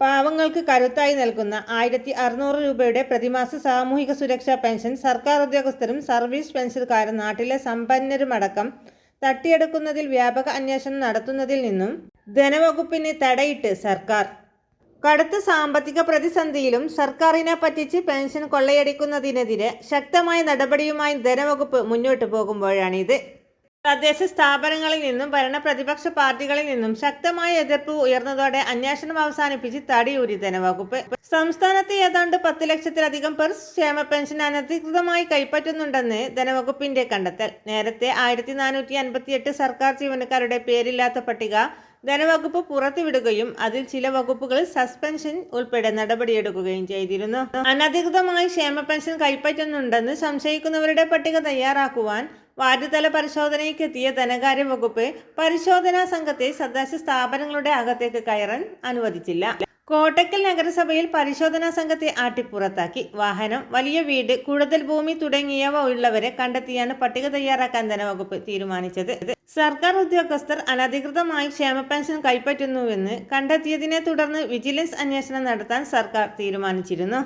പാവങ്ങൾക്ക് കരുത്തായി നൽകുന്ന ആയിരത്തി അറുന്നൂറ് രൂപയുടെ പ്രതിമാസ സാമൂഹിക സുരക്ഷാ പെൻഷൻ സർക്കാർ ഉദ്യോഗസ്ഥരും സർവീസ് പെൻഷൻകാരും നാട്ടിലെ സമ്പന്നരുമടക്കം തട്ടിയെടുക്കുന്നതിൽ വ്യാപക അന്വേഷണം നടത്തുന്നതിൽ നിന്നും ധനവകുപ്പിന് തടയിട്ട് സർക്കാർ. കടുത്ത സാമ്പത്തിക പ്രതിസന്ധിയിലും സർക്കാരിനെ പറ്റിച്ച് പെൻഷൻ കൊള്ളയടിക്കുന്നതിനെതിരെ ശക്തമായ നടപടിയുമായി ധനവകുപ്പ് മുന്നോട്ട് പോകുമ്പോഴാണിത്. തദ്ദേശ സ്ഥാപനങ്ങളിൽ നിന്നും ഭരണ പ്രതിപക്ഷ പാർട്ടികളിൽ നിന്നും ശക്തമായ എതിർപ്പ് ഉയർന്നതോടെ അന്വേഷണം അവസാനിപ്പിച്ച് തടിയൂരി ധനവകുപ്പ്. സംസ്ഥാനത്ത് ഏതാണ്ട് പത്ത് ലക്ഷത്തിലധികം പേർ ക്ഷേമ പെൻഷൻ അനധികൃതമായി കൈപ്പറ്റുന്നുണ്ടെന്ന് ധനവകുപ്പിന്റെ കണ്ടെത്തൽ. നേരത്തെ ആയിരത്തി നാനൂറ്റി അൻപത്തിയെട്ട് സർക്കാർ ജീവനക്കാരുടെ പേരില്ലാത്ത പട്ടിക ധനവകുപ്പ് പുറത്തുവിടുകയും അതിൽ ചില വകുപ്പുകൾ സസ്പെൻഷൻ ഉൾപ്പെടെ നടപടിയെടുക്കുകയും ചെയ്തിരുന്നു. അനധികൃതമായി ക്ഷേമ പെൻഷൻ കൈപ്പറ്റുന്നുണ്ടെന്ന് സംശയിക്കുന്നവരുടെ പട്ടിക തയ്യാറാക്കുവാൻ വാർഡുതല പരിശോധനയ്ക്ക് എത്തിയ ധനകാര്യ വകുപ്പ് പരിശോധനാ സംഘത്തെ സദാശ സ്ഥാപനങ്ങളുടെ അകത്തേക്ക് കയറാൻ അനുവദിച്ചില്ല. കോട്ടക്കൽ നഗരസഭയിൽ പരിശോധനാ സംഘത്തെ ആട്ടിപ്പുറത്താക്കി വാഹനം വലിയ വീട് കൂടുതൽ ഭൂമി തുടങ്ങിയവ ഉള്ളവരെ കണ്ടെത്തിയാണ് പട്ടിക തയ്യാറാക്കാൻ ധനവകുപ്പ് തീരുമാനിച്ചത്. സർക്കാർ ഉദ്യോഗസ്ഥർ അനധികൃതമായി ക്ഷേമ പെൻഷൻ കൈപ്പറ്റുന്നുവെന്ന് കണ്ടെത്തിയതിനെ തുടർന്ന് വിജിലൻസ് അന്വേഷണം നടത്താൻ സർക്കാർ തീരുമാനിച്ചിരുന്നു.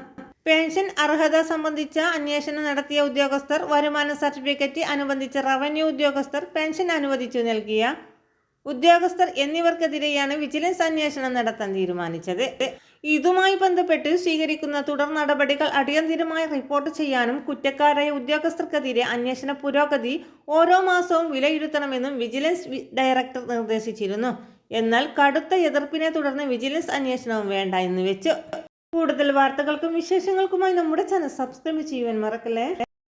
പെൻഷൻ അർഹത സംബന്ധിച്ച അന്വേഷണം നടത്തിയ ഉദ്യോഗസ്ഥർ വരുമാന സർട്ടിഫിക്കറ്റ് അനുബന്ധിച്ച റവന്യൂ ഉദ്യോഗസ്ഥർ പെൻഷൻ അനുവദിച്ചു നൽകിയ ഉദ്യോഗസ്ഥർ എന്നിവർക്കെതിരെയാണ് വിജിലൻസ് അന്വേഷണം നടത്താൻ തീരുമാനിച്ചത്. ഇതുമായി ബന്ധപ്പെട്ട് സ്വീകരിക്കുന്ന തുടർ നടപടികൾ അടിയന്തിരമായി റിപ്പോർട്ട് ചെയ്യാനും കുറ്റക്കാരായ ഉദ്യോഗസ്ഥർക്കെതിരെ അന്വേഷണ പുരോഗതി ഓരോ മാസവും വിലയിരുത്തണമെന്നും വിജിലൻസ് ഡയറക്ടർ നിർദ്ദേശിച്ചിരുന്നു. എന്നാൽ കടുത്ത എതിർപ്പിനെ തുടർന്ന് വിജിലൻസ് അന്വേഷണവും വേണ്ട എന്ന് വെച്ചു. കൂടുതൽ വാർത്തകൾക്കും വിശേഷങ്ങൾക്കുമായി നമ്മുടെ ചാനൽ സബ്സ്ക്രൈബ് ചെയ്യുവാൻ മറക്കല്ലേ?